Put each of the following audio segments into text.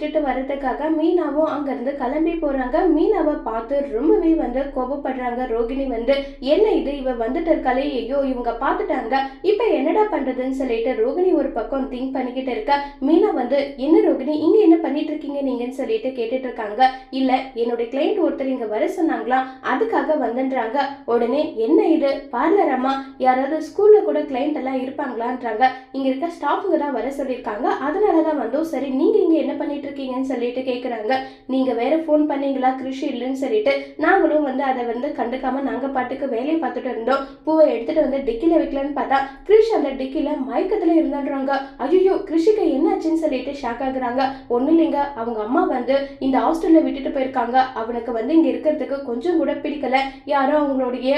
விட்டுட்டு வர்றதுக்காக மீனாவும் அங்கேருந்து கிளம்பி போகிறாங்க மீனாவை பார்த்து ரொம்பவே வந்து கோபப்படுறாங்க. ரோகிணி வந்து என்ன இது? இவ வந்துட்டு இருக்காளே. ஐயோ இவங்க பார்த்துட்டாங்க. இப்போ என்னடா பண்றதுன்னு சொல்லிட்டு ரோகிணி ஒரு பக்கம் திங்க் பண்ணிக்கிட்டு இருக்கா. மீனா வந்து என்ன ரோகிணி? இங்க என்ன பண்ணிட்டு இருக்கீங்க நீங்கன்னு சொல்லிட்டு கேட்டுட்டு இருக்காங்க. இல்லை என்னுடைய கிளைண்ட் ஒருத்தர் இங்க வர சொன்னாங்களாம் அதுக்காக வந்துன்றாங்க. உடனே என்ன இது? பார்லர் அம்மா? யாராவது ஸ்கூலில் கூட கிளைண்ட் எல்லாம் இருப்பாங்களான்றாங்க. இங்க இருக்க ஸ்டாஃபுங்க தான் வர சொல்லியிருக்காங்க. அதனால தான் வந்தோம். சரி நீங்கள் இங்க என்ன பண்ணிட்டு இருக்கீங்கன்னு சொல்லிட்டு கேட்குறாங்க நீங்கள் வேற ஃபோன் பண்ணீங்களா? கிருஷி இல்லைன்னு சொல்லிட்டு நாங்களும் வந்து அதை வந்து கண்டுக்காம நாங்கள் பாட்டுக்கு வேலையை பார்த்துட்டு இருந்தோம். பூவை எடுத்துட்டு வந்து டிக்கியில் வைக்கலான்னு பார்த்தா கிருஷ் அந்த டிக்கில மயக்கத்தில் இருந்துடுறாங்க. ஐயோ கிருஷிக்கு என்னாச்சுன்னு சொல்லிட்டு ஷாக் ஆகுறாங்க. ஒன்றும் இல்லைங்க அவங்க அம்மா வந்து இந்த ஹாஸ்டலில் விட்டுட்டு போயிருக்காங்க. அவனுக்கு வந்து இங்கே இருக்கிறதுக்கு கொஞ்சம் கூட பிடிக்கல. யாரும் அவங்களுடைய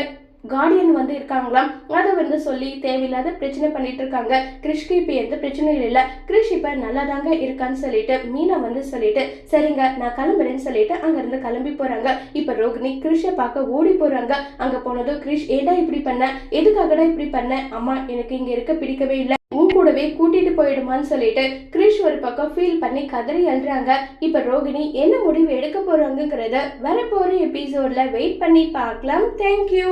கார்டியன் வந்து இருக்காங்களாம் அதை வந்து சொல்லி தேவையில்லாத பிரச்சனை பண்ணிட்டு இருக்காங்க. கிருஷ்க்கு இப்போ எந்த பிரச்சனையும் இல்லை. கிருஷ் இப்போ நல்லா தாங்க இருக்கான்னு சொல்லிட்டு மீனா வந்து சொல்லிட்டு சரிங்க நான் கிளம்புறேன்னு சொல்லிட்டு அங்கேருந்து கிளம்பி போகிறாங்க இப்போ ரோகிணி கிருஷை பார்க்க ஓடி போகிறாங்க அங்கே போனதும் கிருஷ் ஏடா இப்படி பண்ண? எதுக்காகடா இப்படி பண்ண? அம்மா எனக்கு இங்கே இருக்க பிடிக்கவே இல்லை. உன் கூடவே கூட்டிட்டு போயிடுமான்னு சொல்லிட்டு கிரிஷ் ஒரு பக்கம் ஃபீல் பண்ணி கதறி அழுறாங்க. இப்ப ரோகிணி என்ன முடிவு எடுக்க போறாங்கிறத வரப்போற எபிசோட்ல வெயிட் பண்ணி பார்க்கலாம். தேங்க்யூ